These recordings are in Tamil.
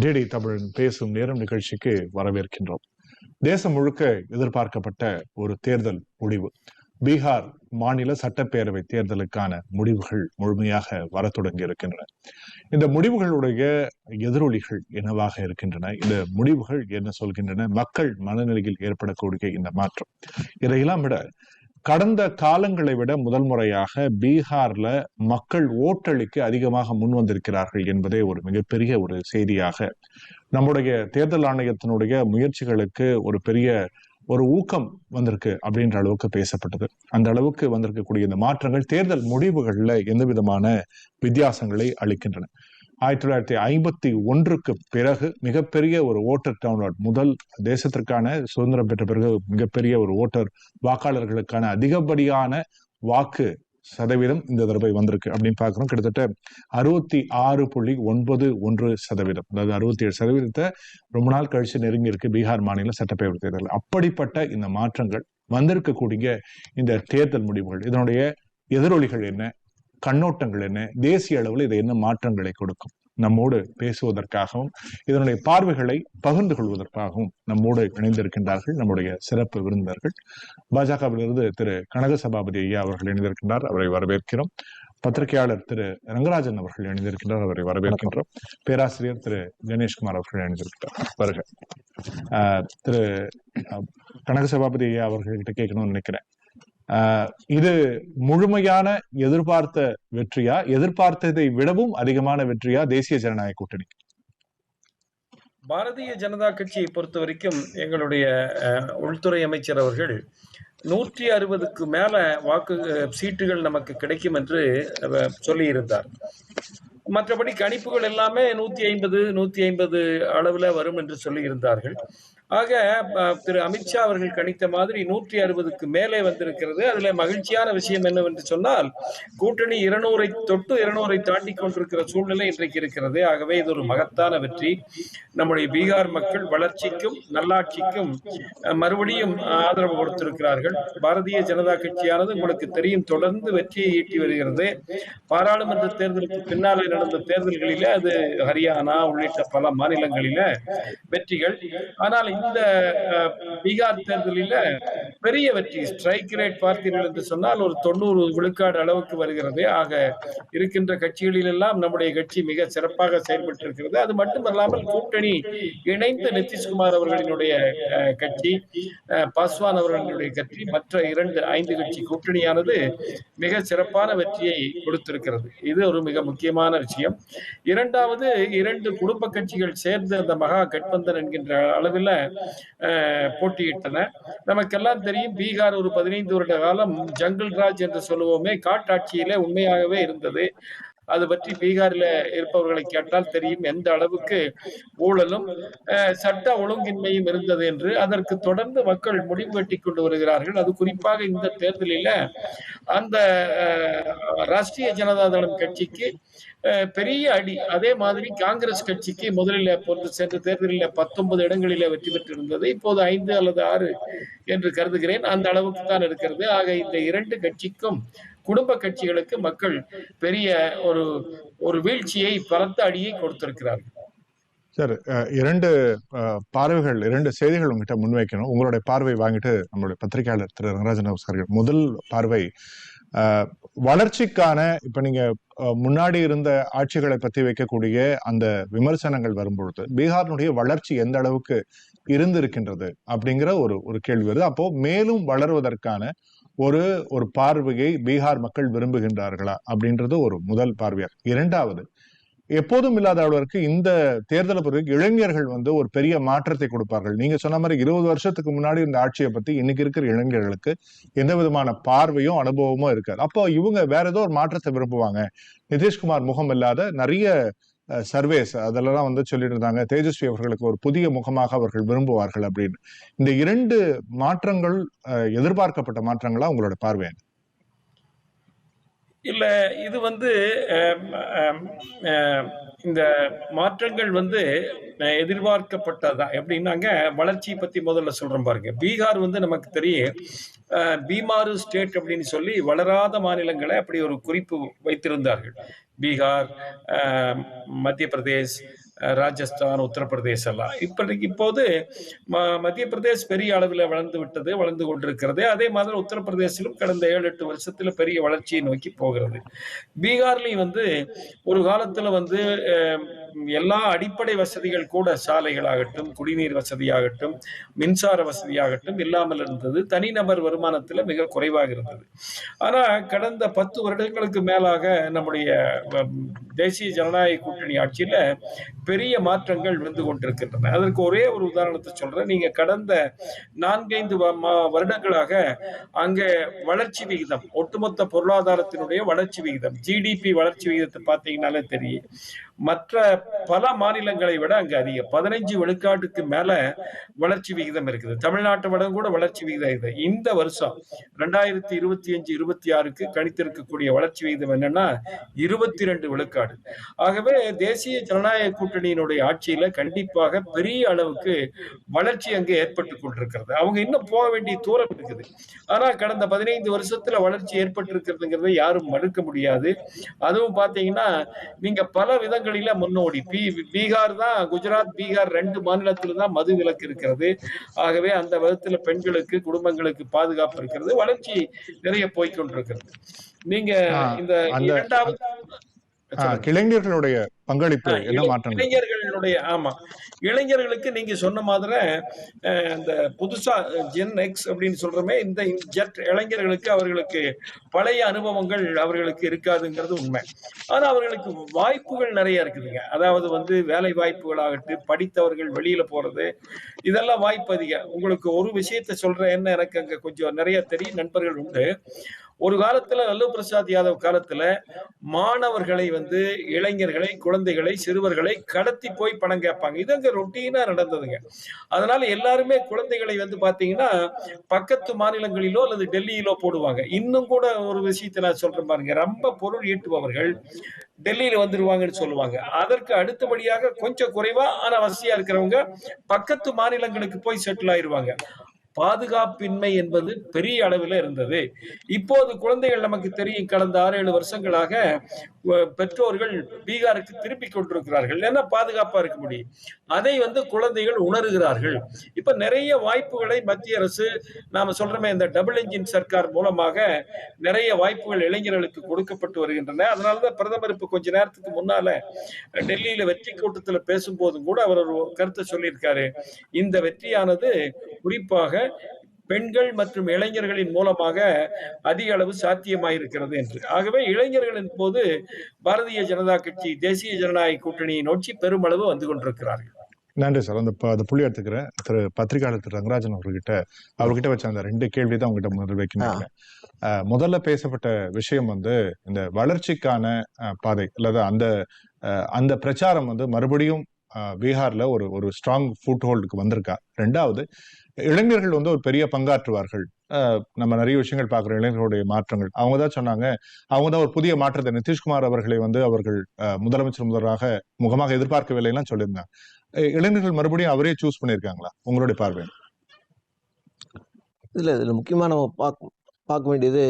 டிடி தமிழன் பேசும் நேரம் நிகழ்ச்சிக்கு வரவேற்கின்றோம். தேசம் முழுக்க எதிர்பார்க்கப்பட்ட ஒரு தேர்தல் முடிவு. பீகார் மாநில சட்டப்பேரவை தேர்தலுக்கான முடிவுகள் முழுமையாக வர தொடங்கி இருக்கின்றன. இந்த முடிவுகளுடைய எதிரொலிகள் என்னவாக இருக்கின்றன? இந்த முடிவுகள் என்ன சொல்கின்றன? மக்கள் மனநிலையில் ஏற்படக்கூடிய இந்த மாற்றம். இதையெல்லாம் விட கடந்த காலங்களை விட முதல் முறையாக பீகார்ல மக்கள் ஓட்டளிக்க அதிகமாக முன் வந்திருக்கிறார்கள் என்பதே ஒரு மிகப்பெரிய ஒரு செய்தியாக நம்முடைய தேர்தல் ஆணையத்தினுடைய முயற்சிகளுக்கு ஒரு பெரிய ஒரு ஊக்கம் வந்திருக்கு அப்படின்ற அளவுக்கு பேசப்பட்டது. அந்த அளவுக்கு வந்திருக்கக்கூடிய இந்த மாற்றங்கள் தேர்தல் முடிவுகள்ல எந்த விதமான வித்தியாசங்களை அளிக்கின்றன. ஆயிரத்தி தொள்ளாயிரத்தி ஐம்பத்தி ஒன்றுக்கு பிறகு மிகப்பெரிய ஒரு ஓட்டர் டவுன்லோட் முதல் தேசத்திற்கான சுதந்திரம் பெற்ற பிறகு மிகப்பெரிய ஒரு ஓட்டர் வாக்காளர்களுக்கான அதிகப்படியான வாக்கு சதவீதம் இந்த தடவை வந்திருக்கு அப்படின்னு பார்க்குறோம். கிட்டத்தட்ட அறுபத்தி ஆறு புள்ளி ஒன்பது ஒன்று சதவீதம். அதாவது அறுபத்தி ஏழு சதவீதத்தை ரொம்ப நாள் கழிச்சு நெருங்கி இருக்கு பீகார் மாநில சட்டப்பேரவை தேர்தல் அப்படிப்பட்ட இந்த மாற்றங்கள் வந்திருக்கக்கூடிய இந்த தேர்தல் முடிவுகள் இதனுடைய எதிரொலிகள் என்ன? கண்ணோட்டங்கள் என்ன? தேசிய அளவில் இது என்ன மாற்றங்களை கொடுக்கும்? நம்மோடு பேசுவதற்காகவும் இதனுடைய பார்வைகளை பகிர்ந்து கொள்வதற்காகவும் நம்மோடு இணைந்திருக்கின்றார்கள் நம்முடைய சிறப்பு விருந்தினர்கள். பாஜகவிலிருந்து திரு கனக சபாபதி ஐயா அவர்கள் இணைந்திருக்கின்றார் அவரை வரவேற்கிறோம். பத்திரிகையாளர் திரு ரங்கராஜன் அவர்கள் இணைந்திருக்கின்றார் அவரை வரவேற்கின்றோம். பேராசிரியர் திரு கணேஷ்குமார் அவர்கள் இணைந்திருக்கிறார். வருக. திரு கனக சபாபதி ஐயா அவர்கள்கிட்ட கேட்கணும்னு நினைக்கிறேன். இது முழுமையான எதிர்பார்த்த வெற்றியா? எதிர்பார்த்ததை விடவும் அதிகமான வெற்றியா தேசிய ஜனநாயக கூட்டணி? பாரதிய ஜனதா கட்சியை பொறுத்த வரைக்கும் எங்களுடைய உள்துறை அமைச்சர் அவர்கள் நூற்றி அறுபதுக்கு மேல வாக்கு சீட்டுகள் நமக்கு கிடைக்கும் என்று சொல்லியிருந்தார். மற்றபடி கணிப்புகள் எல்லாமே நூத்தி ஐம்பது நூத்தி ஐம்பது அளவுல வரும் என்று சொல்லியிருந்தார்கள். ஆக திரு அமித்ஷா அவர்கள் கணித்த மாதிரி நூற்றி அறுபதுக்கு மேலே வந்திருக்கிறது. அதுல மகிழ்ச்சியான விஷயம் என்னவென்று சொன்னால் கூட்டணி இருநூறை தொட்டு இருநூறை தாண்டி கொண்டிருக்கிற சூழ்நிலை இன்றைக்கு இருக்கிறது. ஆகவே இது ஒரு மகத்தான வெற்றி. நம்முடைய பீகார் மக்கள் வளர்ச்சிக்கும் நல்லாட்சிக்கும் மறுபடியும் ஆதரவு கொடுத்திருக்கிறார்கள். பாரதிய ஜனதா கட்சியானது உங்களுக்கு தெரியும் தொடர்ந்து வெற்றியை ஈட்டி வருகிறது. பாராளுமன்ற தேர்தலுக்கு பின்னாலே நடந்த தேர்தல்களில அது ஹரியானா உள்ளிட்ட பல மாநிலங்களில வெற்றிகள். ஆனால் இந்த பீகார் தேர்தலில் பெரிய வெற்றி ஸ்ட்ரைக் ரேட் பார்த்தீர்கள் என்று சொன்னால் ஒரு தொண்ணூறு விழுக்காடு அளவுக்கு வருகிறது. ஆக இருக்கின்ற கட்சிகளிலெல்லாம் நம்முடைய கட்சி மிக சிறப்பாக செயல்பட்டு இருக்கிறது அது மட்டுமல்லாமல் கூட்டணி இணைந்த நிதிஷ்குமார் அவர்களினுடைய கட்சி பாஸ்வான் அவர்களினுடைய கட்சி மற்ற இரண்டு ஐந்து கட்சி கூட்டணியானது மிக சிறப்பான வெற்றியை கொடுத்திருக்கிறது. இது ஒரு மிக முக்கியமான விஷயம். இரண்டாவது இரண்டு குடும்ப கட்சிகள் சேர்ந்து அந்த மகா கட்பந்தன் என்கின்ற அளவில் போட்டியிட்டன நமக்கெல்லாம் தெரியும் பீகார் ஒரு பதினைந்து வருட காலம் ஜங்கிள் ராஜ் என்று சொல்லுவோமே காட்டாட்சியிலே உண்மையாகவே இருந்தது. அது பற்றி பீகாரில் இருப்பவர்களை கேட்டால் தெரியும் எந்த அளவுக்கு ஊழலும் சட்ட ஒழுங்கின்மையும் இருந்தது என்று. அதற்கு தொடர்ந்து மக்கள் முடிவு வெட்டி கொண்டு வருகிறார்கள். அது குறிப்பாக இந்த தேர்தலில் அந்த ராஷ்டிரிய ஜனதா தளம் கட்சிக்கு பெரிய அடி. அதே மாதிரி காங்கிரஸ் கட்சிக்கு முதலில் போன்று சென்ற தேர்தலில் பத்தொன்பது இடங்களில வெற்றி பெற்றிருந்தது. இப்போது ஐந்து அல்லது ஆறு என்று கருதுகிறேன். அந்த அளவுக்கு தான் இருக்கிறது. ஆக இந்த இரண்டு கட்சிக்கும் குடும்ப கட்சிகளுக்கு மக்கள் பெரிய ஒரு ஒரு வீழ்ச்சியை பலத்த அடியை கொடுத்திருக்கிறார்கள். சார் இரண்டு பார்வைகள் இரண்டு செய்திகள் உங்ககிட்ட முன்வைக்கணும். உங்களுடைய பார்வை வாங்கிட்டு நம்மளுடைய பத்திரிகையாளர் திரு ரங்கராஜன் அவர்கள் முதல் பார்வை வளர்ச்சிக்கான இப்ப நீங்க முன்னாடி இருந்த ஆட்சிகளை பத்தி வைக்கக்கூடிய அந்த விமர்சனங்கள் வரும்பொழுது பீகாரினுடைய வளர்ச்சி எந்த அளவுக்கு இருந்திருக்கின்றது அப்படிங்கிற ஒரு ஒரு கேள்வி வருது. அப்போ மேலும் வளருவதற்கான ஒரு ஒரு பார்வையை பீகார் மக்கள் விரும்புகின்றார்களா அப்படின்றது ஒரு முதல் பார்வையார் இரண்டாவது எப்போதும் இல்லாத அளவிற்கு இந்த தேர்தலை பொறுத்த இளைஞர்கள் வந்து ஒரு பெரிய மாற்றத்தை கொடுப்பார்கள். நீங்க சொன்ன மாதிரி இருபது வருஷத்துக்கு முன்னாடி இந்த ஆட்சியை பத்தி இன்னைக்கு இருக்கிற இளைஞர்களுக்கு எந்த விதமான பார்வையும் அனுபவமும் இருக்காது. அப்போ இவங்க வேற ஏதோ ஒரு மாற்றத்தை விரும்புவாங்க. நிதிஷ்குமார் முகம் இல்லாத நிறைய சர்வேஸ் அதெல்லாம் வந்து சொல்லிட்டு இருந்தாங்க தேஜஸ்வி அவர்களுக்கு ஒரு புதிய முகமாக அவர்கள் விரும்புவார்கள் அப்படின்னு. இந்த இரண்டு மாற்றங்கள் எதிர்பார்க்கப்பட்ட மாற்றங்களா உங்களோட பார்வை இல்ல இது வந்து இந்த மாற்றங்கள் வந்து அஹ், எதிர்பார்க்கப்பட்டதா? எப்படின்னாங்க வளர்ச்சியை பத்தி முதல்ல சொல்றோம் பாருங்க. பீகார் வந்து நமக்கு தெரியும் பீமாரு ஸ்டேட் அப்படின்னு சொல்லி வளராத மாநிலங்களை அப்படி ஒரு குறிப்பு வைத்திருந்தார்கள். பீகார் மத்திய பிரதேஷ் ராஜஸ்தான் உத்தரப்பிரதேஷ் எல்லாம். இப்போதைக்கு இப்போது ம- மத்திய பிரதேஷ் பெரிய அளவில் வளர்ந்து விட்டது வளர்ந்து கொண்டிருக்கிறது. அதே மாதிரி உத்தரப்பிரதேசிலும் கடந்த ஏழு எட்டு வருஷத்தில் பெரிய வளர்ச்சியை நோக்கி போகிறது. பீகார்லேயும் வந்து ஒரு காலத்தில் வந்து எல்லா அடிப்படை வசதிகள் கூட சாலைகளாகட்டும் குடிநீர் வசதியாகட்டும் மின்சார வசதியாகட்டும் இல்லாமல் இருந்தது. தனிநபர் வருமானத்தில் மிக குறைவாக இருந்தது. ஆனால் கடந்த பத்து வருடங்களுக்கு மேலாக நம்முடைய தேசிய ஜனநாயக கூட்டணி ஆட்சியில பெரிய மாற்றங்கள் வந்து கொண்டிருக்கின்றன. அதற்கு ஒரே ஒரு உதாரணத்தை சொல்றேன். நீங்க கடந்த நான்கைந்து வ- மா- வருடங்களாக அங்கே வளர்ச்சி விகிதம் ஒட்டுமொத்த பொருளாதாரத்தினுடைய வளர்ச்சி விகிதம் ஜிடிபி வளர்ச்சி விகிதத்தை பார்த்தீங்கன்னாலே தெரியும். மற்ற பல மாநிலங்களை விட அங்க அதிகம். பதினைஞ்சு விழுக்காட்டுக்கு மேல வளர்ச்சி விகிதம் இருக்குது. தமிழ்நாட்டை விட கூட வளர்ச்சி விகிதம் இருக்குது இந்த வருஷம் ரெண்டாயிரத்தி இருபத்தி அஞ்சு இருபத்தி ஆறுக்கு கணித்திருக்கக்கூடிய வளர்ச்சி விகிதம் என்னன்னா இருபத்தி ரெண்டு விழுக்காடு. ஆகவே தேசிய ஜனநாயக கூட்டணியினுடைய ஆட்சியில கண்டிப்பாக பெரிய அளவுக்கு வளர்ச்சி அங்கே ஏற்பட்டு கொண்டிருக்கிறது. அவங்க இன்னும் போக வேண்டிய தூரம் இருக்குது. ஆனா கடந்த பதினைந்து வருஷத்துல வளர்ச்சி ஏற்பட்டிருக்கிறதுங்கிறத யாரும் மறுக்க முடியாது. அதுவும் பாத்தீங்கன்னா நீங்க பல விதங்கள் விதங்களில முன்னோடி. பீ பீகார் தான் குஜராத் பீகார் ரெண்டு மாநிலத்துல தான் மது விலக்கு இருக்கிறது. ஆகவே அந்த விதத்துல பெண்களுக்கு குடும்பங்களுக்கு பாதுகாப்பு இருக்கிறது. வளர்ச்சி நிறைய போய்க்கொண்டிருக்கிறது நீங்க இந்த இரண்டாவது இளைஞர்களுடைய பங்களிப்பு என்ன மாற்றங்கள்? இளைஞர்களுடைய ஆமா. இளைஞர்களுக்கு நீங்க சொன்ன மாதிரி அந்த புதுசா ஜென் எக்ஸ் அப்படின்னு சொல்றோமே இந்த ஜெட் இளைஞர்களுக்கு அவர்களுக்கு பழைய அனுபவங்கள் அவர்களுக்கு இருக்காதுங்கிறது உண்மை. ஆனா அவர்களுக்கு வாய்ப்புகள் நிறைய இருக்குதுங்க. அதாவது வந்து வேலை வாய்ப்புகளாகட்டும் படித்தவர்கள் வெளியில போறது இதெல்லாம் வாய்ப்பு அதிகம். உங்களுக்கு ஒரு விஷயத்த சொல்றேன் என்ன எனக்கு அங்க கொஞ்சம் நிறைய தெரியும் நண்பர்கள் உண்டு. ஒரு காலத்துல லல்லு பிரசாத் யாதவ் காலத்துல மாணவர்களை வந்து இளைஞர்களை குழந்தைகளை சிறுவர்களை கடத்தி போய் பணம் கேட்பாங்க. இது அங்க ரொட்டீனா நடந்ததுங்க. அதனால எல்லாருமே குழந்தைகளை வந்து பாத்தீங்கன்னா பக்கத்து மாநிலங்களிலோ அல்லது டெல்லியிலோ போடுவாங்க. இன்னும் கூட ஒரு விஷயத்தை நான் சொல்றேன் பாருங்க. ரொம்ப பொருள் ஈட்டுபவர்கள் டெல்லியில வந்துருவாங்கன்னு சொல்லுவாங்க. அதற்கு அடுத்தபடியாக கொஞ்சம் குறைவா ஆனா வசதியா இருக்கிறவங்க பக்கத்து மாநிலங்களுக்கு போய் செட்டில் ஆயிடுவாங்க பாதுகாப்பின்மை என்பது பெரிய அளவில் இருந்தது. இப்போது குழந்தைகள் நமக்கு தெரியும் கடந்த ஆறு ஏழு வருஷங்களாக பெற்றோர்கள் பீகாருக்கு திருப்பி கொண்டிருக்கிறார்கள். ஏன்னா பாதுகாப்பா இருக்க முடியும்? அதை வந்து குழந்தைகள் உணர்கிறார்கள். இப்ப நிறைய வாய்ப்புகளை மத்திய அரசு நாம சொல்றோமே இந்த டபுள் இன்ஜின் சர்க்கார் மூலமாக நிறைய வாய்ப்புகள் இளைஞர்களுக்கு கொடுக்கப்பட்டு வருகின்றன. அதனாலதான் பிரதமர் இப்ப கொஞ்ச நேரத்துக்கு முன்னால டெல்லியில வெற்றி கூட்டத்துல பேசும்போதும் கூட அவர் ஒரு கருத்தை சொல்லியிருக்காரு. இந்த வெற்றியானது குறிப்பாக பெண்கள் மற்றும் இளைஞர்களின் மூலமாக அதிக அளவு சாத்தியமாயிருக்கிறது என்று. ஆகவே இளைஞர்களின் போது பாரதிய ஜனதா கட்சி தேசிய ஜனநாயக கூட்டணியை நோக்கி பெருமளவு வந்து கொண்டிருக்கிறார்கள். நன்றி சார். அந்த அந்த புள்ளி எடுத்துக்கிறேன். திரு பத்திரிகையாளர் திரு ரங்கராஜன் அவர்கிட்ட அவர்கிட்ட வச்ச அந்த ரெண்டு கேள்வி தான் உங்ககிட்ட முதல் வைக்கணும். அஹ், முதல்ல பேசப்பட்ட விஷயம் வந்து இந்த வளர்ச்சிக்கான பாதை அல்லது அந்த அந்த பிரச்சாரம் வந்து மறுபடியும் பீகார்ல ஒரு ஒரு ஸ்ட்ராங் ஃபுட் ஹோல்டுக்கு வந்திருக்கா. ரெண்டாவது இளைஞர்கள் வந்து ஒரு பெரிய பங்காற்றுவார்கள். நம்ம நிறைய விஷயங்கள் பார்க்குற இளைஞர்களுடைய மாற்றங்கள். அவங்க தான் சொன்னாங்க அவங்க தான் ஒரு புதிய மாற்றத்தை நிதிஷ்குமார் அவர்களை வந்து அவர்கள் முதலமைச்சர் முதல்வராக முகமாக எதிர்பார்க்கவில்லைலாம் சொல்லியிருந்தாங்க. இளைஞர்கள் மறுபடியும் அவரே சூஸ் பண்ணியிருக்காங்களா? உங்களுடைய பார்வை? இதில் இதில் முக்கியமாக நம்ம பார்க்க பார்க்க வேண்டியது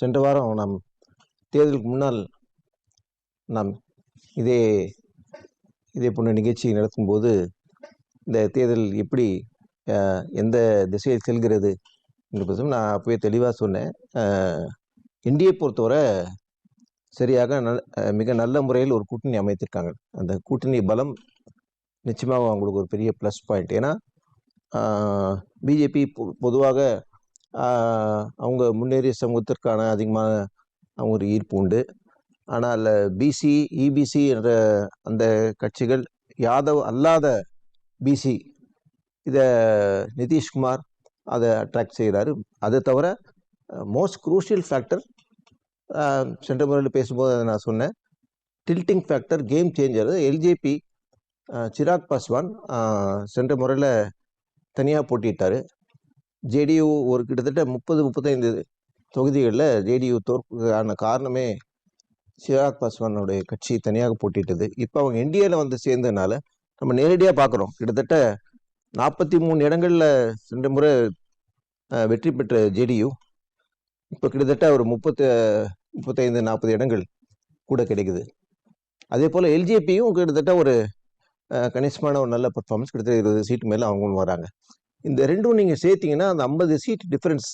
சென்ற வாரம் நாம் தேர்தலுக்கு முன்னால் நாம் இதே இதே போன்ற நிகழ்ச்சி நடத்தும்போது இந்த தேர்தல் எப்படி எந்த திசையில் செல்கிறது என்று நான் அப்போயே தெளிவாக சொன்னேன். என்டிஏ பொறுத்தவரை சரியாக நல் மிக நல்ல முறையில் ஒரு கூட்டணி அமைத்திருக்காங்க. அந்த கூட்டணி பலம் நிச்சயமாக அவங்களுக்கு ஒரு பெரிய ப்ளஸ் பாயிண்ட் ஏன்னா பிஜேபி பொதுவாக அவங்க முன்னேறிய சமூகத்திற்கான அதிகமான அவங்க ஒரு ஈர்ப்பு உண்டு. ஆனால் பிசி இபிசி என்ற அந்த கட்சிகள் யாதவ் அல்லாத பிசி இதை நிதிஷ்குமார் அதை அட்ராக்ட் செய்கிறாரு அது தவிர மோஸ்ட் குரூஷியல் ஃபேக்டர் சென்ற முறையில் பேசும்போது அதை நான் சொன்னேன். Tilting factor game changer LJP Chirag Paswan சென்ற முறையில் தனியாக போட்டியிட்டார். ஜேடியு ஒரு கிட்டத்தட்ட முப்பது முப்பத்தைந்து தொகுதிகளில் ஜேடியு தோற்கான காரணமே சிராக் பாஸ்வானுடைய கட்சி தனியாக போட்டிட்டது. இப்போ அவங்க என்டிஏல வந்து சேர்ந்ததுனால நம்ம நேரடியாக பார்க்குறோம் கிட்டத்தட்ட நாற்பத்தி மூணு இடங்களில் ரெண்டு முறை வெற்றி பெற்ற ஜேடியு. இப்போ கிட்டத்தட்ட ஒரு முப்பத்து முப்பத்தைந்து நாற்பது இடங்கள் கூட கிடைக்குது. அதே போல் எல்ஜேபியும் கிட்டத்தட்ட ஒரு கணிசமான ஒரு நல்ல பர்ஃபார்மன்ஸ் கிட்டத்தட்ட இருபது சீட் மேலே அவங்களும் வராங்க. இந்த ரெண்டும் நீங்கள் சேர்த்தீங்கன்னா அந்த ஐம்பது சீட் டிஃப்ரென்ஸ்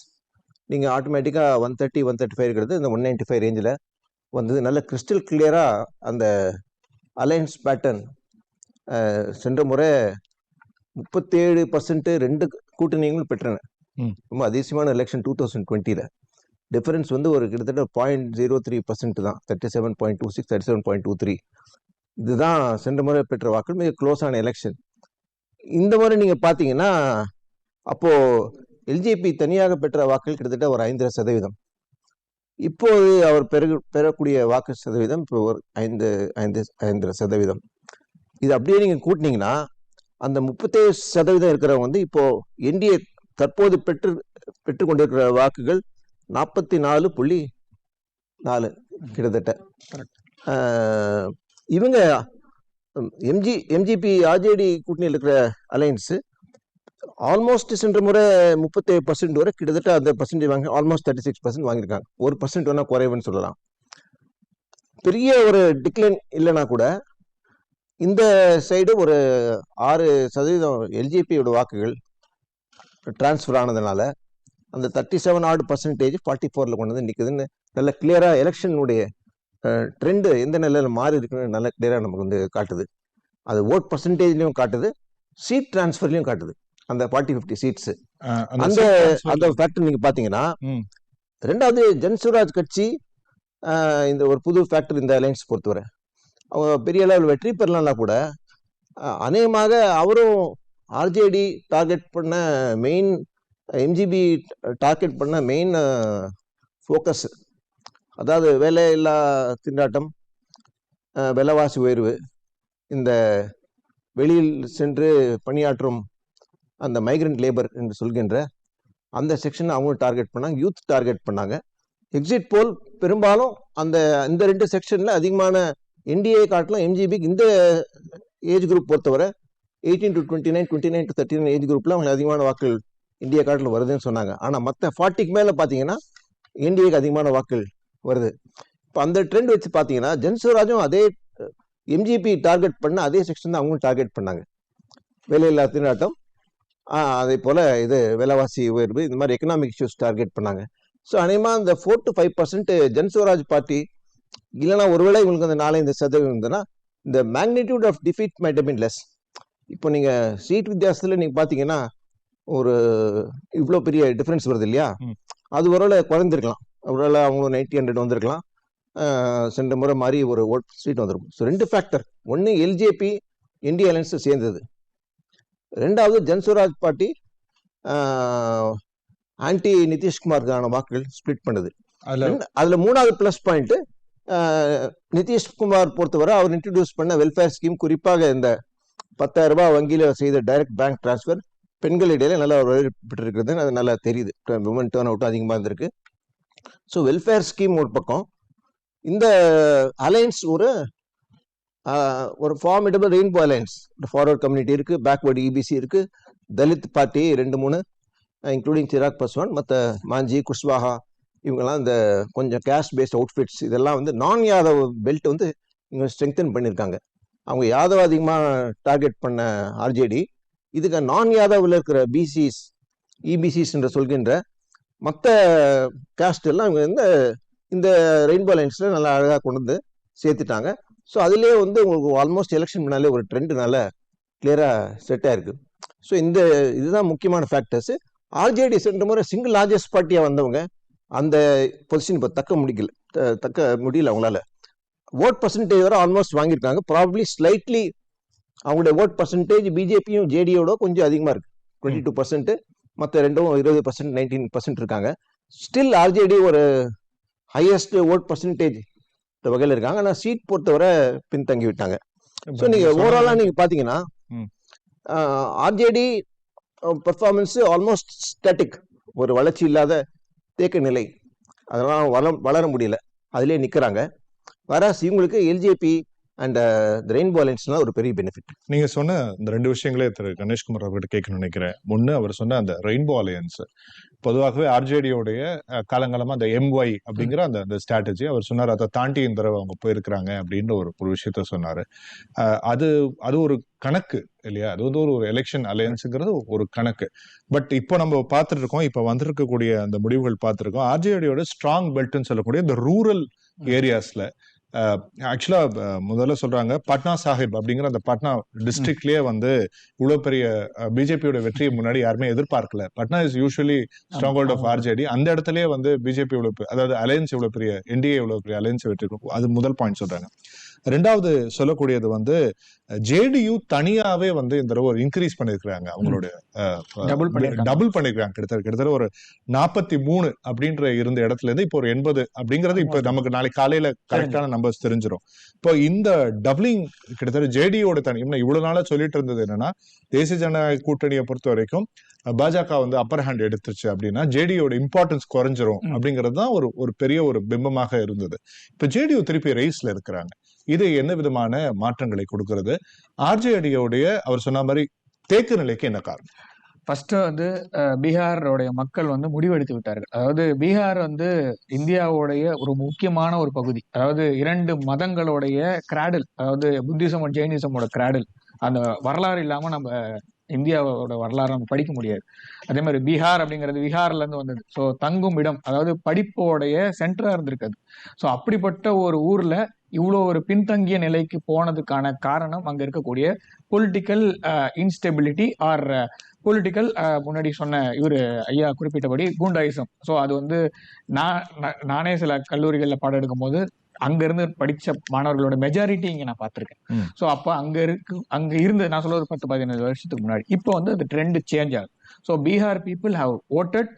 நீங்கள் ஆட்டோமேட்டிக்காக one thirty one thirty five இருக்கிறது. இந்த ஒன் நைன்ட்டி ஃபைவ் ரேஞ்சில் வந்தது. நல்ல கிறிஸ்டல் கிளியராக அந்த அலையன்ஸ் பேட்டர்ன் சென்ற முறை முப்பத்தேழு பர்சன்ட் ரெண்டு கூட்டணிகளும் பெற்றன. ரொம்ப அதிசயமான எலெக்ஷன் டூ தௌசண்ட் டுவெண்ட்டியில் டிஃபரன்ஸ் வந்து ஒரு கிட்டத்தட்ட பாயிண்ட் ஜீரோ த்ரீ பர்சன்ட் தான். Thirty seven point two six thirty seven point two three இதுதான் சென்ற முறை பெற்ற வாக்குகள் மிக க்ளோஸான எலெக்ஷன் இந்த முறை நீங்கள் பார்த்தீங்கன்னா அப்போது எல்ஜேபி தனியாக பெற்ற வாக்குகள் கிட்டத்தட்ட ஒரு ஐந்தரை சதவீதம். இப்போது அவர் பெரு பெறக்கூடிய வாக்கு சதவீதம் இப்போ ஒரு ஐந்து ஐந்து ஐந்தரை சதவீதம். இது அப்படியே நீங்கள் கூட்டினீங்கன்னா அந்த முப்பத்தேழு சதவீதம் இருக்கிறவங்க வந்து இப்போ என்டிஏ தற்போது பெற்று பெற்றுக்கொண்டிருக்கிற வாக்குகள் நாற்பத்தி நாலு புள்ளி நாலு கிட்டத்தட்ட. இவங்க எம்ஜி எம்ஜிபி ஆர்ஜேடி கூட்டணியில் இருக்கிற அலையன்ஸு ஆல்மோஸ்ட் சென்ற முறை முப்பத்தேழு பர்சன்ட் வரை கிட்டத்தட்ட அந்த பர்சன்டேஜ் வாங்கி ஆல்மோஸ்ட் தேர்ட்டி சிக்ஸ் பர்சன்ட் வாங்கியிருக்காங்க. ஒரு பர்சன்ட் வேணால் குறைவுன்னு சொல்லலாம். பெரிய ஒரு டிக்ளைன் இல்லைன்னா கூட இந்த சைடு ஒரு ஆறு சதவீதம் எல்ஜிபியோட வாக்குகள் டிரான்ஸ்ஃபர் ஆனதுனால அந்த தேர்ட்டி செவன் ஆடு பர்சன்டேஜ் ஃபார்ட்டி ஃபோரில் கொண்டு வந்து நிற்குதுன்னு நல்ல கிளியராக எலெக்ஷனுடைய ட்ரெண்டு எந்த நிலையில் மாறி இருக்குன்னு நல்ல கிளியராக நமக்கு வந்து காட்டுது. அது ஓட் பர்சன்டேஜ்லையும் காட்டுது சீட் டிரான்ஸ்ஃபர்லையும் காட்டுது. அந்த ஃபார்ட்டி ஃபிஃப்டி சீட்ஸு அந்த அந்த ஃபேக்டர் நீங்கள் பார்த்தீங்கன்னா ம். ரெண்டாவது ஜன்சுராஜ் கட்சி இந்த ஒரு புது ஃபேக்டர் இந்த அலையன்ஸ் பொறுத்தவரை. அவங்க பெரிய அளவில் வெற்றி பெறலன்னா கூட அநேகமாக அவரும் ஆர்ஜேடி டார்கெட் பண்ண மெயின் எம்ஜிபி டார்கெட் பண்ண மெயின் ஃபோக்கஸ் அதாவது வேலையில்லா திண்டாட்டம் விலைவாசி உயர்வு இந்த வெளியில் சென்று பணியாற்றும் அந்த மைக்ரண்ட் லேபர் என்று சொல்கின்ற அந்த செக்ஷன் அவங்களும் டார்கெட் பண்ணாங்க யூத் டார்கெட் பண்ணாங்க. எக்ஸிட் போல் பெரும்பாலும் அந்த இந்த ரெண்டு செக்ஷனில் அதிகமான என்டிஏ காட்டிலும் எம்ஜிபிக்கு இந்த ஏஜ் குரூப் பொறுத்தவரை eighteen to twenty nine twenty nine to thirty nine age குரூப்பில் அவங்களுக்கு அதிகமான வாக்குகள் இந்தியா காட்டில் வருதுன்னு சொன்னாங்க. ஆனால் மற்ற ஃபார்ட்டிக்கு மேலே பார்த்தீங்கன்னா என்டிஏக்கு அதிகமான வாக்குகள் வருது. இப்போ அந்த ட்ரெண்ட் வச்சு பார்த்தீங்கன்னா ஜன்சுவராஜும் அதே எம்ஜிபி டார்கெட் பண்ண அதே செக்ஷன் தான் அவங்களும் டார்கெட் பண்ணாங்க. வேலையில்லா திண்டாட்டம் அதே போல் இது விலைவாசி உயர்வு இந்த மாதிரி எக்கனாமிக் இஷ்யூஸ் டார்கெட் பண்ணாங்க. ஸோ அநேகமாக இந்த four to five percent Jan Suraaj party இல்லைனா ஒருவேளை இவங்களுக்கு அந்த நாலஞ்சு சதவீதம் இருந்ததுன்னா இந்த magnitude of defeat might been less இப்போ நீங்கள் சீட் வித்தியாசத்தில் நீங்கள் பார்த்தீங்கன்னா ஒரு இவ்வளோ பெரிய டிஃப்ரென்ஸ் வருது இல்லையா. அது ஒருவேளை குறைந்திருக்கலாம். ஒருவேளை அவங்க நைன்டி ஹண்ட்ரட் வந்திருக்கலாம். சென்ற முறை மாதிரி ஒரு ஓட் சீட் வந்திருக்கும். ஸோ ரெண்டு ஃபேக்டர் ஒன்று எல்ஜேபி இந்திய அலைன்ஸ் சேர்ந்தது. ரெண்டாவது ஜன்சுராஜ் பார்ட்டி ஆன்டி நிதிஷ்குமாருக்கான வாக்குகள் ஸ்ப்ளிட் பண்ணுது. அதுல மூணாவது ப்ளஸ் பாயிண்ட் நிதிஷ்குமார் பொறுத்தவரை அவர் இன்ட்ரடியூஸ் பண்ண வெல்ஃபேர் ஸ்கீம் குறிப்பாக இந்த பத்தாயிரம் ரூபாய் வங்கியில செய்த டைரக்ட் பேங்க் டிரான்ஸ்ஃபர் பெண்களிடையில நல்லா வரவேற்பட்டிருக்கிறது அது நல்லா தெரியுது. விமன் டேர்ன் அவுட்டும் அதிகமாக இருந்திருக்கு. ஸோ வெல்ஃபேர் ஸ்கீம் ஒரு பக்கம். இந்த அலையன்ஸ் ஒரு ஒரு formidable rainbow alliance forward community இருக்குது பேக்வர்டு இபிசி இருக்குது தலித் பார்ட்டி ரெண்டு மூணு இன்க்ளூடிங் சிராக் பஸ்வான் மற்ற மாஞ்சி குஷ்வாஹா இவங்கெல்லாம் இந்த கொஞ்சம் கேஷ் பேஸ்ட் அவுட்ஃபிட்ஸ் இதெல்லாம் வந்து நான் யாதவ் பெல்ட் வந்து இவங்க ஸ்ட்ரெங்தன் பண்ணியிருக்காங்க அவங்க யாதவ் அதிகமாக டார்கெட் பண்ண ஆர்ஜேடி இதுக்கு நான் யாதவில் இருக்கிற பிசிஸ் இபிசிஸ் என்று சொல்கின்ற மற்ற கேஸ்ட் எல்லாம் இவங்க இந்த இந்த ரெயின்போ லைன்ஸில் நல்லா அழகாக கொண்டு வந்து சேர்த்துட்டாங்க. ஸோ அதுலேயே வந்து உங்களுக்கு ஆல்மோஸ்ட் எலெக்ஷன் பண்ணாலே ஒரு ட்ரெண்ட் நல்ல கிளியராக செட் ஆயிருக்கு. ஸோ இந்த இதுதான் முக்கியமான ஃபேக்டர்ஸ் ஆர்ஜேடி சென்ற முறை சிங்கிள் லார்ஜஸ்ட் பார்ட்டியாக வந்தவங்க அந்த பொசிஷன் இப்போ தக்க முடிக்கல த- தக்க முடியல அவங்களால. ஓட் பர்சன்டேஜ் வரை ஆல்மோஸ்ட் வாங்கியிருக்காங்க. ப்ராபப்ளி ஸ்லைட்லி அவங்களுடைய ஓட் பர்சன்டேஜ் பிஜேபியும் ஜேடியோட கொஞ்சம் அதிகமாக இருக்கு. டுவெண்ட்டி டூ பர்சன்ட் மற்ற ரெண்டும் இருபது பர்சன்ட் நைன்டீன் பர்சன்ட் இருக்காங்க. ஸ்டில் ஆர்ஜேடி ஒரு ஹையஸ்ட் ஓட் பர்சன்டேஜ் வகையில் இருக்காங்க. ஆனால் சீட் பொறுத்தவரை பின்தங்கி விட்டாங்க. ஸோ நீங்கள் ஓவராலாக நீங்கள் பார்த்தீங்கன்னா. ஆர்ஜேடி பெர்ஃபார்மன்ஸ் ஆல்மோஸ்ட் ஸ்டாட்டிக் ஒரு வளர்ச்சி இல்லாத தேக்க நிலை. அதெல்லாம் வள வளர முடியல. அதிலே நிற்கிறாங்க வராஸ் இவங்களுக்கு எல்ஜேபி அண்ட் ரெயின்போ அலைன்ஸ்னா ஒரு பெரிய பெனிஃபிட் நீங்க சொன்ன இந்த ரெண்டு விஷயங்களே திரு. கணேஷ்குமார் அவர்கிட்ட கேட்கணும்னு நினைக்கிறேன். ஒண்ணு அவர் சொன்ன அந்த ரெயின்போ அலையன்ஸ் பொதுவாகவே ஆர்ஜேடியோடைய காலங்காலமா அந்த எம்ஒய் அப்படிங்கிற அந்த அந்த ஸ்ட்ராட்டஜி அவர் சொன்னார். அதை தாண்டி இந்த தடவை அவங்க போயிருக்கிறாங்க அப்படின்ற ஒரு ஒரு விஷயத்த சொன்னாரு. அது அது ஒரு கணக்கு இல்லையா? அது வந்து ஒரு ஒரு எலெக்ஷன் அலையன்ஸுங்கிறது ஒரு கணக்கு. பட் இப்போ நம்ம பார்த்துட்டு இருக்கோம் இப்போ வந்திருக்கக்கூடிய அந்த முடிவுகள் பார்த்துருக்கோம். ஆர்ஜேடியோட ஸ்ட்ராங் பெல்ட்னு சொல்லக்கூடிய இந்த ரூரல் ஏரியாஸ்ல ஆக்சுவலா முதல்ல சொல்றாங்க பட்னா சாஹிப் அப்படிங்கிற அந்த பட்னா டிஸ்ட்ரிக்ட்லயே வந்து இவ்வளவு பெரிய பிஜேபியோட வெற்றியை முன்னாடி யாருமே எதிர்பார்க்கல. Patna is usually strong hold of RJD அந்த இடத்துலயே வந்து பிஜேபி இவ்வளவு பெ- அதாவது அலையன்ஸ் இவ்வளவு பெரிய என்டிஏ இவ்வளவு பெரிய அலையன்ஸ் வெற்றி. அது முதல் பாயிண்ட் சொல்றாங்க. ரெண்டாவது சொல்லக்கூடியது வந்து ஜேடியு தனியாவே வந்து இந்த தடவை ஒரு இன்க்ரீஸ் பண்ணிருக்கிறாங்க அவங்களுடைய. டபுள் பண்ணிருக்காங்க. கிட்டத்தட்ட கிட்டத்தட்ட ஒரு நாற்பத்தி மூணு அப்படின்ற இருந்த இடத்துல இருந்து இப்போ ஒரு எண்பது அப்படிங்கறது இப்ப நமக்கு நாளைக்கு காலையில கரெக்டான நம்பர்ஸ் தெரிஞ்சிரும். இப்போ இந்த டபுளிங் கிட்டத்தட்ட ஜேடியோட தனி இவ்வளவு நாளா சொல்லிட்டு இருந்தது என்னன்னா தேசிய ஜனநாயக கூட்டணியை பொறுத்த வரைக்கும் பாஜக வந்து அப்பர் ஹேண்ட் எடுத்துருச்சு அப்படின்னா ஜேடியோட இம்பார்ட்டன்ஸ் குறைஞ்சிரும். அப்படிங்கிறது தான் ஒரு ஒரு பெரிய ஒரு பிம்பமாக இருந்தது. இப்ப ஜேடியு திருப்பி ரைஸ்ல இருக்கிறாங்க. இது என்ன விதமான மாற்றங்களை கொடுக்கிறது? ஆர்ஜேடியோடைய அவர் சொன்ன மாதிரி தேக்கு நிலைக்கு என்ன காரணம்? ஃபர்ஸ்ட் வந்து பீகாரோடைய மக்கள் வந்து முடிவெடுத்து விட்டார்கள். அதாவது பீகார் வந்து இந்தியாவுடைய ஒரு முக்கியமான ஒரு பகுதி. அதாவது இரண்டு மதங்களுடைய கிராடில் அதாவது புத்திசம் அண்ட் ஜெயினிசமோட கிராடில் அந்த வரலாறு இல்லாம நம்ம இந்தியாவோட வரலாறு நம்ம படிக்க முடியாது. அதே மாதிரி பீகார் அப்படிங்கிறது பீகார்ல இருந்து வந்தது. ஸோ தங்கும் இடம் அதாவது படிப்போடைய சென்டரா இருந்திருக்காது. ஸோ அப்படிப்பட்ட ஒரு ஊர்ல இவ்வளோ ஒரு பின்தங்கிய நிலைக்கு போனதுக்கான காரணம் அங்க இருக்கக்கூடிய பொலிட்டிக்கல் இன்ஸ்டெபிலிட்டி ஆர் பொலிட்டிக்கல் முன்னாடி சொன்ன இவர் ஐயா குறிப்பிட்டபடி குண்டாயிசம் ஸோ அது வந்து நான் நான்- நானே சில கல்லூரிகளில் பாடம் எடுக்கும் போது அங்க இருந்து படிச்ச மாணவர்களோட மெஜாரிட்டி இங்க நான் பார்த்திருக்கேன். ஸோ அப்போ அங்க இருக்கு அங்க இருந்து நான் சொல்ல ஒரு பத்து பதினேழு வருஷத்துக்கு முன்னாடி. இப்போ வந்து அது ட்ரெண்ட் சேஞ்ச் ஆகுது. So Bihar people have voted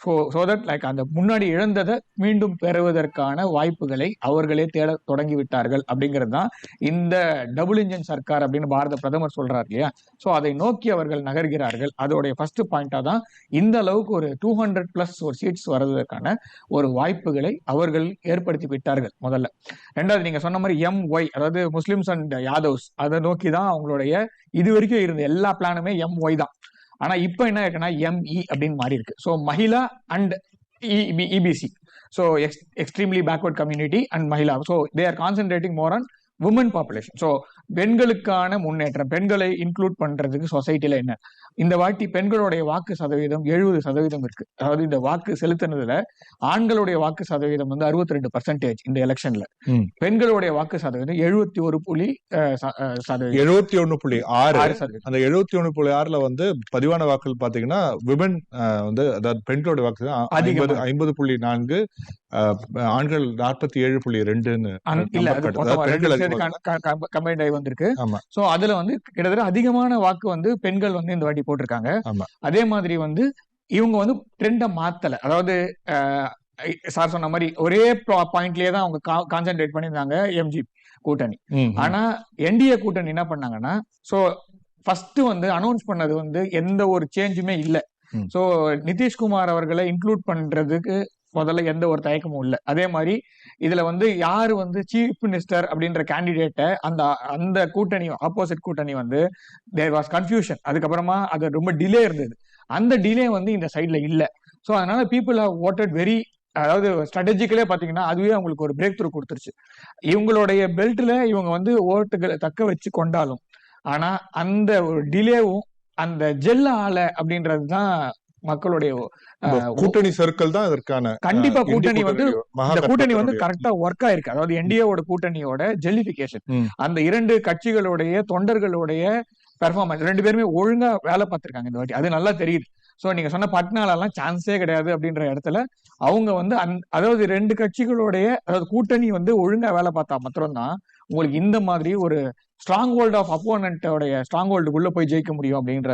so so that like அந்த முன்னாடி இழந்ததை மீண்டும் பெறுவதற்கான வாய்ப்புகளை அவர்களே தேட தொடங்கி விட்டார்கள் அப்படிங்கிறது தான் இந்த டபுள் இன்ஜின் சர்க்கார் அப்படின்னு பாரத பிரதமர் சொல்றாரு இல்லையா? ஸோ அதை நோக்கி அவர்கள் நகர்கிறார்கள். அதோடைய ஃபர்ஸ்ட் பாயிண்டா தான் இந்த அளவுக்கு ஒரு டூ ஹண்ட்ரட் பிளஸ் ஒரு சீட்ஸ் வர்றதற்கான ஒரு வாய்ப்புகளை அவர்கள் ஏற்படுத்தி விட்டார்கள் முதல்ல. ரெண்டாவது நீங்க சொன்ன மாதிரி எம் ஒய் அதாவது முஸ்லிம்ஸ் அண்ட் யாதவ்ஸ் அதை நோக்கி தான் அவங்களுடைய இது வரைக்கும் இருந்த எல்லா பிளானுமே எம் ஒய் தான். ஆனா இப்போ என்ன இருக்குன்னா எம்இ அப்படின்னு மாறி இருக்கு. So mahila and EBC so ex extremely backward community and mahila. So they are concentrating more on woman population so பெண்களுக்கான முன்னேற்றம் பெண்களை இன்க்ளூட் பண்றதுக்கு சொசைட்டில என்ன? இந்த வாட்டி பெண்களுடைய வாக்கு சதவீதம் எழுபது சதவீதம் இருக்கு. அதாவது இந்த வாக்கு செலுத்தினதுல ஆண்களுடைய வாக்கு சதவீதம் வந்து அறுபத்தி ரெண்டு பர்சன்டேஜ் இந்த எலெக்ஷன்ல. பெண்களுடைய வாக்கு சதவீதம் எழுபத்தி ஒரு புள்ளி சதவீதம். எழுபத்தி ஒண்ணு புள்ளி ஆறு. அந்த எழுபத்தி ஒண்ணு புள்ளி ஆறுல வந்து பதிவான வாக்குகள் பாத்தீங்கன்னா விமன் வந்து அதாவது பெண்களோட வாக்கு அதிகமா ஐம்பது புள்ளி நான்கு ஆண்கள் நாற்பத்தி ஏழு புள்ளி ரெண்டுன்னு வந்திருக்கு. சோ அதுல வந்து கிட்டத்தட்ட அதிகமான வாக்கு வந்து பெண்கள் வந்து இந்த வாட்டி போட்டிருக்காங்க. அதே மாதிரி வந்து இவங்க வந்து ட்ரெண்டை மாத்தல அதாவது சார் சொன்ன மாதிரி ஒரே பாயிண்ட்லயே தான் அவங்க கான்சென்ட்ரேட் பண்ணியிருந்தாங்க எம்ஜி கூட்டணி. ஆனா என்டிஏ கூட்டணி என்ன பண்ணாங்கன்னா சோ ஃபர்ஸ்ட் வந்து அனௌன்ஸ் பண்ணது வந்து எந்த ஒரு சேஞ்சுமே இல்ல. சோ நிதிஷ்குமார் அவர்களை இன்க்ளூட் பண்றதுக்கு முதல்ல எந்த ஒரு தயக்கமும் இல்லை. அதே மாதிரி இதுல வந்து யார் வந்து சீஃப் மினிஸ்டர் அப்படின்ற கேண்டிடேட்டை அந்த அந்த கூட்டணி ஆப்போசிட் கூட்டணி வந்து தேர் வாஸ் கன்ஃபியூஷன் அதுக்கப்புறமா அது ரொம்ப டிலே இருந்தது. அந்த டிலே வந்து இந்த சைட்ல இல்லை. ஸோ அதனால பீப்புள் ஹவ் ஓட்டட் வெரி அதாவது ஸ்ட்ராட்டஜிக்கலே பார்த்தீங்கன்னா அதுவே அவங்களுக்கு ஒரு பிரேக் த்ரூ கொடுத்துருச்சு. இவங்களுடைய பெல்ட்ல இவங்க வந்து ஓட்டுகளை தக்க வச்சு கொண்டாலும் ஆனா அந்த ஒரு டிலேவும் அந்த ஜெல்ல ஆலை அப்படின்றது தான் மக்களுடைய கூட்டணி சர்க்கிள் தான் இதற்கான கண்டிப்பா கூட்டணி வந்து இந்த கூட்டணி வந்து கரெக்டா ஒர்க் ஆயிருக்கு. அதாவது என்டிஏவோட கூட்டணியோட ஜெல்லிபிகேஷன். அந்த இரண்டு கட்சிகளுடைய தொண்டர்களுடைய பெர்ஃபார்மன்ஸ் ரெண்டு பேருமே ஒழுங்கா வேலை பார்த்திருக்காங்க இந்த வாட்டி. அது நல்லா தெரியுது. சோ நீங்க சொன்ன பட்னால எல்லாம் சான்ஸே கிடையாது அப்படின்ற இடத்துல அவங்க வந்து அந் அதாவது ரெண்டு கட்சிகளுடைய அதாவது கூட்டணி வந்து ஒழுங்கா வேலை பார்த்தா மாத்திரம்தான் உங்களுக்கு இந்த மாதிரி ஒரு ஸ்ட்ராங் ஹோல்ட் ஆஃப் அப்போனண்டோடைய ஸ்ட்ராங் ஹோல்டுக்குள்ள போய் ஜெயிக்க முடியும் அப்படின்ற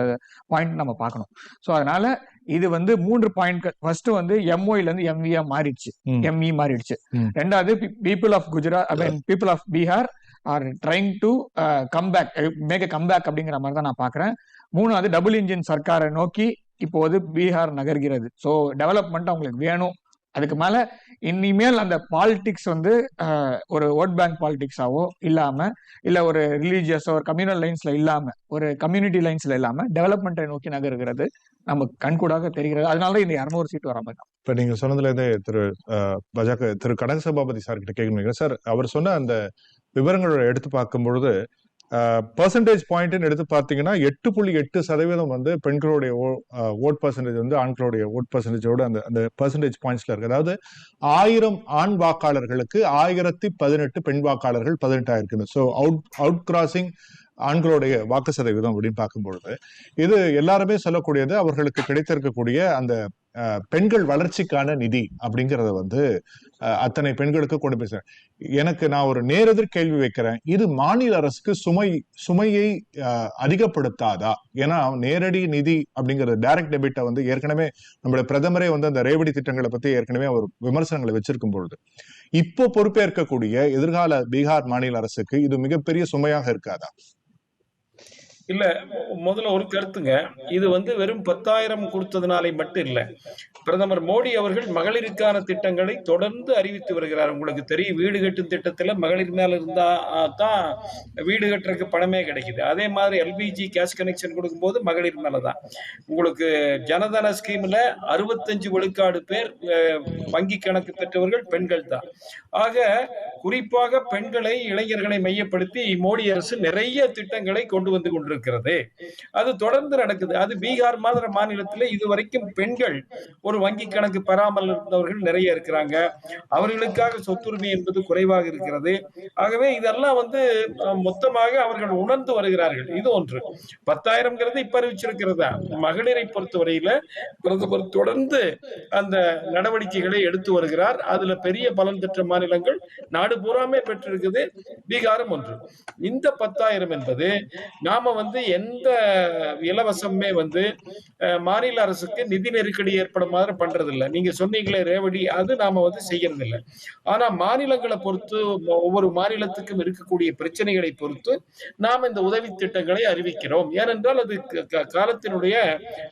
பாயிண்ட் நம்ம பார்க்கணும். ஸோ அதனால இது வந்து மூன்று பாயிண்ட்கள். ஃபர்ஸ்ட் வந்து எம்ஒய்ல இருந்து எம்வியா மாறிடுச்சு. எம்இ மாறிடுச்சு. ம். ரெண்டாவது people of Gujarat I mean people of Bihar are trying to comeback make comeback அப்படிங்கிற மாதிரி தான் நான் பாக்குறேன் மூணாவது டபுள் இன்ஜின் சர்க்காரை நோக்கி இப்போது பீகார் நகர்கிறது. ஸோ டெவலப்மெண்ட் அவங்களுக்கு வேணும். அதுக்கு மேல இனிமேல் அந்த பாலிடிக்ஸ் வந்து ஒரு ஓட் பேங்க் பாலிடிக்ஸாவோ இல்லாம இல்ல ஒரு ரிலீஜியஸோ ஒரு கம்யூனல் லைன்ஸ்ல இல்லாம ஒரு கம்யூனிட்டி லைன்ஸ்ல இல்லாம டெவலப்மெண்ட்டை நோக்கி நகருகிறது நமக்கு கண்கூடாக தெரிகிறது. அதனால இந்த இரநூறு சீட் வராம இப்ப நீங்க சொன்னதுலேருந்தே திரு பாஜக திரு கடக சபாபதி சார் கிட்ட கேட்கணும் சார் அவர் சொன்ன அந்த விவரங்களோட எடுத்து பார்க்கும் பொழுது பர்சன்டேஜ் பாயிண்ட்னு எடுத்து பார்த்தீங்கன்னா எட்டு புள்ளி எட்டு சதவீதம் வந்து பெண்களுடைய ஓட் பர்சன்டேஜ் வந்து ஆண்களுடைய ஓட் பர்சன்டேஜோட அந்த அந்த பர்சன்டேஜ் பாயிண்ட்ஸ்ல இருக்கு. அதாவது ஆயிரம் ஆண் வாக்காளர்களுக்கு ஆயிரத்தி பதினெட்டு பெண் வாக்காளர்கள் பதினெட்டாயிருக்கு. ஸோ அவுட் அவுட் கிராசிங் ஆண்களுடைய வாக்கு சதவீதம் அப்படின்னு பார்க்கும்பொழுது இது எல்லாருமே சொல்லக்கூடியது அவர்களுக்கு கிடைத்திருக்கக்கூடிய அந்த பெண்கள் வளர்ச்சிக்கான நிதி அப்படிங்கறத வந்து அத்தனை பெண்களுக்கு கொண்டு பேசுறேன் எனக்கு நான் ஒரு நேரெதிர் கேள்வி வைக்கிறேன். இது மாநில அரசுக்கு சுமை சுமையை அதிகப்படுத்தாதா? ஏன்னா நேரடி நிதி அப்படிங்கிற டைரக்ட் டெபிட்டை வந்து ஏற்கனவே நம்மளுடைய பிரதமரே வந்து அந்த ரேவடி திட்டங்களை பத்தி ஏற்கனவே அவர் விமர்சனங்களை வச்சிருக்கும் பொழுது. இப்போ பொறுப்பேற்கக்கூடிய எதிர்கால பீகார் மாநில அரசுக்கு இது மிகப்பெரிய சுமையாக இருக்காதா? இல்ல முதல்ல ஒரு கருத்துங்க. இது வந்து வெறும் பத்தாயிரம் கொடுத்ததுனாலே மட்டும் இல்ல. பிரதமர் மோடி அவர்கள் மகளிருக்கான திட்டங்களை தொடர்ந்து அறிவித்து வருகிறார். உங்களுக்கு தெரியும் வீடு கட்டும் திட்டத்துல மகளிர் மேல இருந்தா தான் வீடு கட்டுறதுக்கு பணமே கிடைக்குது. அதே மாதிரி எல்பிஜி கேஸ் கனெக்ஷன் கொடுக்கும்போது மகளிர் மேலதான். உங்களுக்கு ஜனதன ஸ்கீம்ல அறுபத்தஞ்சு விழுக்காடு பேர் வங்கி கணக்கு பெற்றவர்கள் பெண்கள் தான். ஆக குறிப்பாக பெண்களை இளைஞர்களை மையப்படுத்தி மோடி அரசு நிறைய திட்டங்களை கொண்டு வந்து கொண்டிருக்கிறது அது தொடர்ந்து நடக்குது. அது பீகார் மாதிரி மாநிலத்தில் இதுவரைக்கும் பெண்கள் ஒரு வங்கி கணக்கு பெறாமல் இருந்தவர்கள் நிறைய இருக்கிறாங்க. அவர்களுக்காக சொத்துரிமை என்பது குறைவாக இருக்கிறது. ஆகவே இதெல்லாம் வந்து மொத்தமாக அவர்கள் உணர்ந்து வருகிறார்கள். இது ஒன்று. பத்தாயிரம்ங்கிறது இப்ப அறிவிச்சிருக்கிறதா? மகளிரை பொறுத்தவரையில பிரதமர் தொடர்ந்து அந்த நடவடிக்கைகளை எடுத்து வருகிறார். அதுல பெரிய பலன் பெற்ற மாநிலங்கள் நாடு பூராமே பெற்றிருக்குது. பீகாரும் ஒன்று. இந்த பத்தாயிரம் என்பது நாம வந்து எந்த இலவசமே வந்து அஹ், மாநில அரசுக்கு நிதி நெருக்கடி ஏற்படும் மாதிரி பண்றது இல்ல நீங்க சொன்னீங்களே ரேவடி அது நாம வந்து செய்யறது இல்ல ஆனா மாநிலங்களை பொறுத்து ஒவ்வொரு மாநிலத்துக்கும் இருக்கக்கூடிய பிரச்சனைகளை பொறுத்து நாம் இந்த உதவி திட்டங்களை அறிவிக்கிறோம். ஏனென்றால் அது க- க- காலத்தினுடைய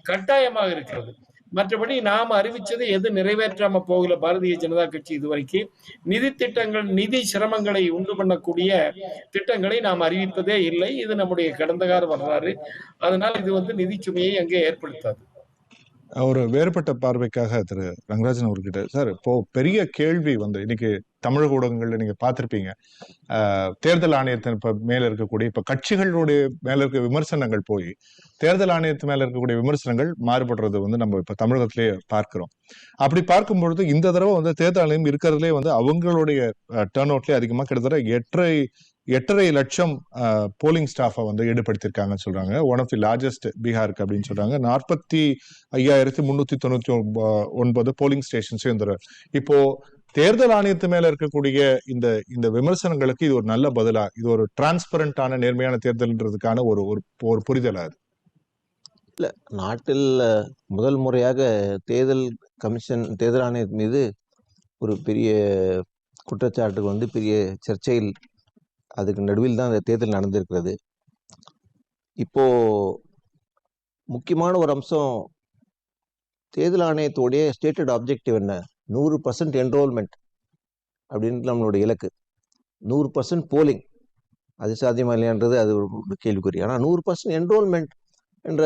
கட்டாயமாக இருக்கிறது. மற்றபடி நாம் அறிவிச்சது எது நிறைவேற்றாம போகல பாரதிய ஜனதா கட்சி இதுவரைக்கும் நிதி திட்டங்கள் நிதி சிரமங்களை உண்டு பண்ணக்கூடிய திட்டங்களை நாம் அறிவிப்பதே இல்லை. இது நம்முடைய கடந்த கால வரலாறு. அதனால் இது வந்து நிதி சுமையை அங்கே ஏற்படுத்தாது. ஒரு வேறுபட்ட பார்வைக்காக திரு ரங்கராஜன் அவர்கிட்ட சார் இப்போ பெரிய கேள்வி வந்து இன்னைக்கு தமிழக ஊடகங்கள்ல நீங்க பார்த்துருப்பீங்க. தேர்தல் ஆணையத்தின் இப்ப மேல இருக்கக்கூடிய இப்ப கட்சிகளுடைய மேல இருக்க விமர்சனங்கள் போய் தேர்தல் ஆணையத்து மேல இருக்கக்கூடிய விமர்சனங்கள் மாறுபடுறது வந்து நம்ம இப்ப தமிழகத்திலேயே பார்க்கிறோம். அப்படி பார்க்கும் பொழுது இந்த தடவை வந்து தேர்தல் ஆணையம் இருக்கிறதுலே வந்து அவங்களுடைய டேர்ன் அவுட்லேயே அதிகமாக கிட்டத்தட்ட எட்டரை எட்டரை லட்சம் போலிங் ஸ்டாஃபை வந்து ஈடுபடுத்தியிருக்காங்கன்னு சொல்றாங்க. ஒன் ஆஃப் தி லார்ஜஸ்ட் பீகாருக்கு அப்படின்னு சொல்றாங்க. நாற்பத்தி ஐயாயிரத்தி முன்னூத்தி தொண்ணூத்தி ஒன்பது போலிங் ஸ்டேஷன்ஸும் இந்த இப்போ தேர்தல் ஆணையத்து மேல இருக்கக்கூடிய இந்த இந்த விமர்சனங்களுக்கு இது ஒரு நல்ல பதிலா இது ஒரு டிரான்ஸ்பரண்டான நேர்மையான தேர்தல்ன்றதுக்கான ஒரு ஒரு புரிதலா அது? நாட்டில் முதல் முறையாக தேர்தல் கமிஷன் தேர்தல் ஆணையத்தின் மீது ஒரு பெரிய குற்றச்சாட்டுக்கு வந்து பெரிய சர்ச்சையில் அதுக்கு நடுவில் தான் இந்த தேர்தல் நடந்திருக்கிறது. இப்போ முக்கியமான ஒரு அம்சம் தேர்தல் ஆணையத்துடைய ஸ்டேட்டட் ஆப்ஜெக்டிவ் என்ன? நூறு பர்சன்ட் என்ரோல்மெண்ட் அப்படின்றது நம்மளோட இலக்கு. நூறு பர்சன்ட் போலிங் அது சாத்தியமா இல்லையான்றது அது ஒரு கேள்விக்குறி. ஆனால் நூறு பர்சன்ட் என்ரோல்மெண்ட் என்ற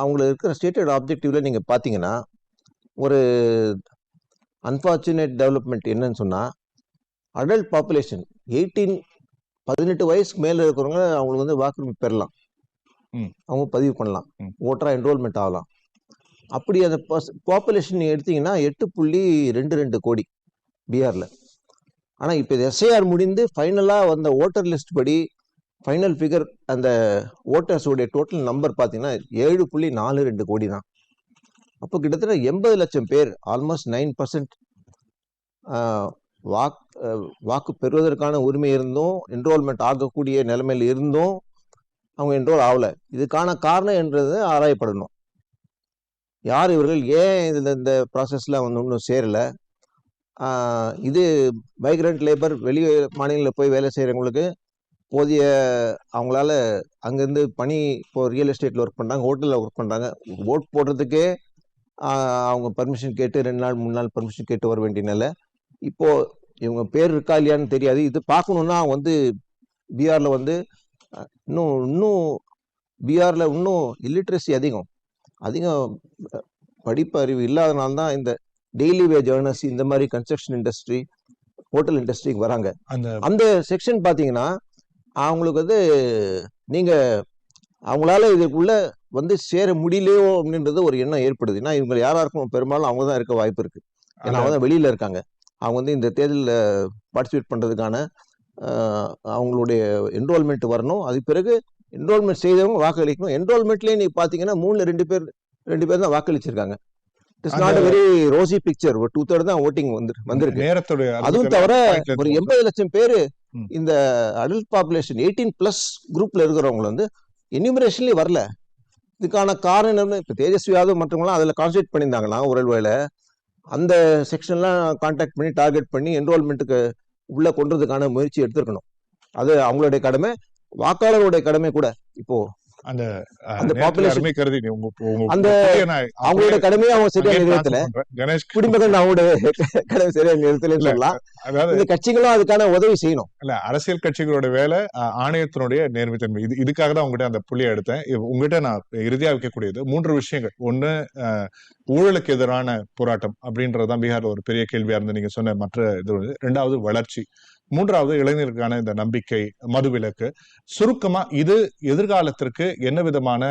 அவங்களுக்கு இருக்கிற ஸ்டேட்டட் ஆப்ஜெக்டிவில் நீங்கள் பார்த்தீங்கன்னா ஒரு அன்ஃபார்ச்சுனேட் டெவலப்மெண்ட் என்னன்னு சொன்னால் அடல்ட் பாப்புலேஷன் எயிட்டீன் பதினெட்டு வயசுக்கு மேலே இருக்கிறவங்க அவங்களுக்கு வந்து வாக்குரிமை பெறலாம். அவங்க பதிவு பண்ணலாம். ஓட்டராக என்ரோல்மெண்ட் ஆகலாம். அப்படி அந்த பாப்புலேஷன் எடுத்தீங்கன்னா எட்டு புள்ளி ரெண்டு ரெண்டு கோடி பீகாரில் ஆனால் இப்போ இது எஸ்ஐஆர் முடிந்து ஃபைனலாக வந்த ஓட்டர் லிஸ்ட் படி ஃபைனல் ஃபிகர் அந்த ஓட்டர்ஸோடைய டோட்டல் நம்பர் பார்த்தீங்கன்னா ஏழு புள்ளி நாலு ரெண்டு கோடி தான். அப்போ கிட்டத்தட்ட எண்பது லட்சம் பேர் ஆல்மோஸ்ட் நைன் பர்சன்ட் வாக் வாக்கு பெறுவதற்கான உரிமை இருந்தும் என்ரோல்மெண்ட் ஆகக்கூடிய நிலைமையில் இருந்தும் அவங்க என்ரோல் ஆகலை. இதுக்கான காரணம் என்றது ஆராயப்படணும். யார் இவர்கள்? ஏன் இதில் இந்த ப்ராசஸில் வந்து ஒன்றும் சேரலை? இது மைக்ரண்ட் லேபர் வெளி மாநிலங்களில் போய் வேலை செய்கிறவங்களுக்கு போதிய அவங்களால அங்கேருந்து பணி இப்போ ரியல் எஸ்டேட்டில் ஒர்க் பண்ணுறாங்க ஹோட்டலில் ஒர்க் பண்ணுறாங்க ஓட் போடுறதுக்கே அவங்க பர்மிஷன் கேட்டு ரெண்டு நாள் மூணு நாள் பர்மிஷன் கேட்டு வர வேண்டிய நிலை. இப்போ இவங்க பேர் இருக்கா இல்லையான்னு தெரியாது. இது பார்க்கணுன்னா வந்து பீகார்ல வந்து இன்னும் இன்னும் பீகார்ல இன்னும் இல்லிட்ரஸி அதிகம். அதிகம் படிப்பு அறிவு இல்லாதனால தான் இந்த டெய்லி வேஜ் ஏர்னர்ஸ் இந்த மாதிரி கன்ஸ்ட்ரக்ஷன் இண்டஸ்ட்ரி ஹோட்டல் இண்டஸ்ட்ரிக்கு வராங்க. அந்த அந்த செக்ஷன் பார்த்தீங்கன்னா அவங்களுக்கு வந்து நீங்க அவங்களால இதுக்குள்ள வந்து சேர முடியலையோ அப்படின்றது ஒரு எண்ணம் ஏற்படுது. ஏன்னா இவங்க யாரா இருக்கும் பெரும்பாலும் அவங்க தான் இருக்க வாய்ப்பு இருக்கு. ஏன்னா அவங்க தான் வெளியில இருக்காங்க. அவங்க வந்து இந்த தேர்தலில் பார்ட்டிசிபேட் பண்றதுக்கான ஆஹ், அவங்களுடைய என்ரோல்மெண்ட் வரணும். அதுக்கு பிறகு என்ரோல்மெண்ட் செய்தவங்க வாக்களிக்கணும். என்ரோல்மெண்ட்லேயே நீ பார்த்தீங்கன்னா மூணுல ரெண்டு பேர் ரெண்டு பேர் தான் வாக்களிச்சிருக்காங்க. It's not very rosy picture ஒரு டூ தேர்ட் தான் ஓட்டிங் வந்து வந்திருக்கு. அதுவும் தவிர ஒரு எண்பது லட்சம் பேர். இந்த அடல்ட் பாப்புலேஷன் எயிட்டீன் பிளஸ் குரூப்ல இருக்கிறவங்க வந்து என்யூமரேஷன்லயே வரல. இதுக்கான காரணம் இப்போ தேஜஸ்வி யாதவ் மற்றவங்களாம் அதில் கான்சென்ட்ரேட் பண்ணியிருந்தாங்கன்னா ஒரு வேளை அந்த செக்ஷன்லாம் காண்டாக்ட் பண்ணி டார்கெட் பண்ணி என்ரோல்மெண்ட்டுக்கு உள்ளே கொண்டதுக்கான முயற்சி எடுத்திருக்கணும். அது அவங்களுடைய கடமை. வாக்காளருடைய கடமை கூட. இப்போது அந்த கருதி அந்த அவங்களுடைய கடமையை அவங்க சரியா நிறைவேற்றல. கணேஷ் குடிமகன் அவங்களுடைய கடமை சரியா நிறுத்தலன்னு இல்ல. சொல்லலாம் அதாவது இந்த கட்சிகளும் அதுக்கான உதவி செய்யணும் இல்ல அரசியல் கட்சிகளோட வேலை ஆணையத்தினுடைய நேர்மைத்தன்மை இது இதுக்காக தான் உங்ககிட்ட அந்த புள்ளியை எடுத்தேன் உங்ககிட்ட நான் இறுதியா வைக்கக்கூடியது மூன்று விஷயங்கள் ஒண்ணு ஊழலுக்கு எதிரான போராட்டம் அப்படின்றதுதான் பீகார்ல ஒரு பெரிய கேள்வியா இருந்து நீங்க சொன்ன மற்ற இது. ரெண்டாவது வளர்ச்சி மூன்றாவது இளைஞருக்கான இந்த நம்பிக்கை மதுவிலக்கு. சுருக்கமா இது எதிர்காலத்திற்கு என்ன விதமான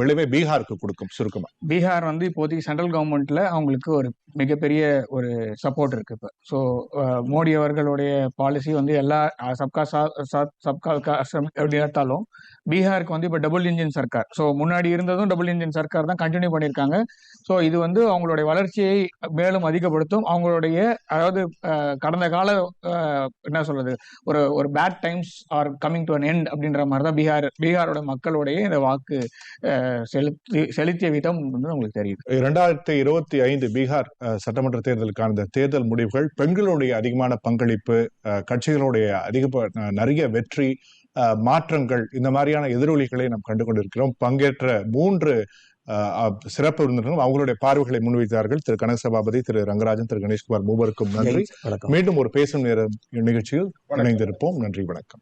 விளைவை பீகாருக்கு கொடுக்கும் சுருக்கமா? பீகார் வந்து இப்போதைக்கு சென்ட்ரல் கவர்மெண்ட்ல அவங்களுக்கு ஒரு மிகப்பெரிய ஒரு சப்போர்ட் இருக்கு இப்போ. ஸோ மோடி அவர்களுடைய பாலிசி வந்து எல்லா சப்கா சப்கா விகாஸ் எடுத்தாலும் பீகாருக்கு வந்து இப்போ டபுள் இன்ஜின் சர்க்கார். ஸோ முன்னாடி இருந்ததும் டபுள் இன்ஜின் சர்க்கார் தான் கண்டினியூ பண்ணியிருக்காங்க. ஸோ இது வந்து அவங்களுடைய வளர்ச்சியை மேலும் அதிகப்படுத்தும். அவங்களுடைய அதாவது அஹ், கடந்த கால அஹ், என்ன சொல்றது ஒரு ஒரு bad times are coming to an end அப்படின்ற மாதிரி தான் பீகார் பீகாரோட மக்களுடைய இந்த வாக்கு செலுத்தி செலுத்திய விதம் வந்து உங்களுக்கு தெரியுது. இரண்டாயிரத்தி இருபத்தி ஐந்து பீகார் அஹ், சட்டமன்ற தேர்தலுக்கான இந்த தேர்தல் முடிவுகள் பெண்களுடைய அதிகமான பங்களிப்பு அஹ், கட்சிகளுடைய அதிக நிறைய வெற்றி மாற்றங்கள் இந்த மாதிரியான எதிரொலிகளை நாம் கண்டு கொண்டிருக்கிறோம் பங்கேற்ற மூன்று சிறப்பு விருந்தினரும் அவங்களுடைய பார்வைகளை முன்வைத்தார்கள். திரு. கனக சபாபதி திரு. ரங்கராஜன் திரு. கணேஷ்குமார் மூவருக்கும் நன்றி. மீண்டும் ஒரு பேசும் நேரம் நிகழ்ச்சியில் இணைந்திருப்போம். நன்றி வணக்கம்.